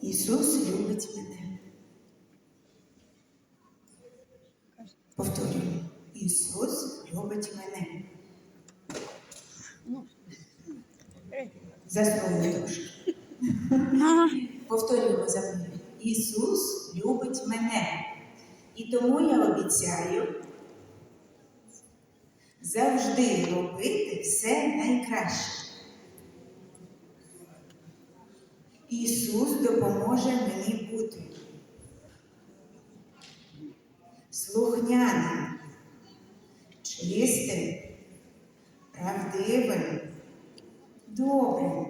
Ісус любить мене. Повторюю. Ісус любить мене. Засновуй трошки. Повторюємо за мною. Ісус любить мене. І тому я обіцяю завжди робити все найкраще. Ісус допоможе мені бути слухняним, чистим, правдивим, добрим,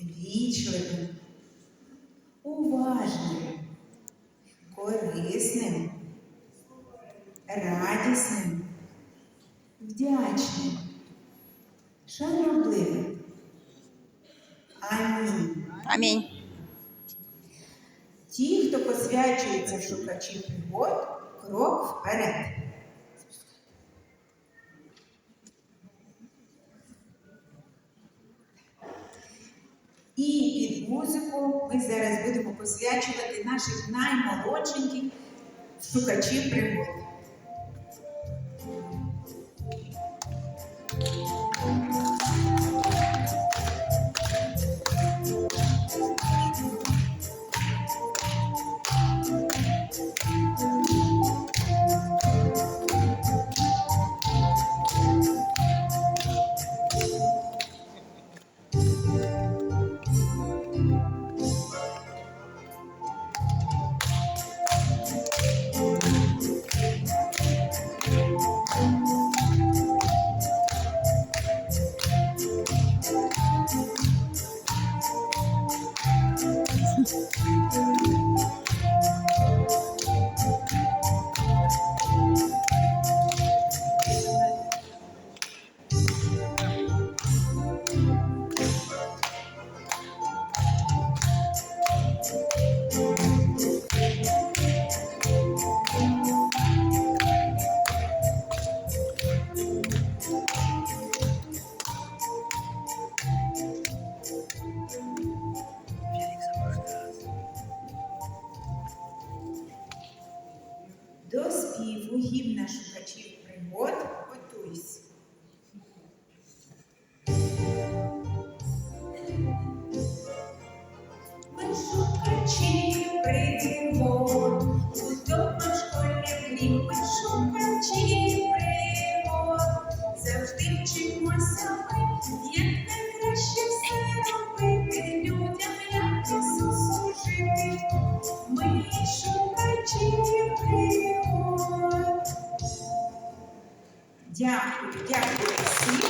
вічливим, уважним, корисним, радісним, вдячним, шанобливим. Амінь. Амінь. Ті, хто посвячується в шукачі пригод, крок вперед. І під музику ми зараз будемо посвячувати наших наймолодшеньких шукачів пригод. До співу гімна шукачів пригод готуйся. Дякую, дякую всім.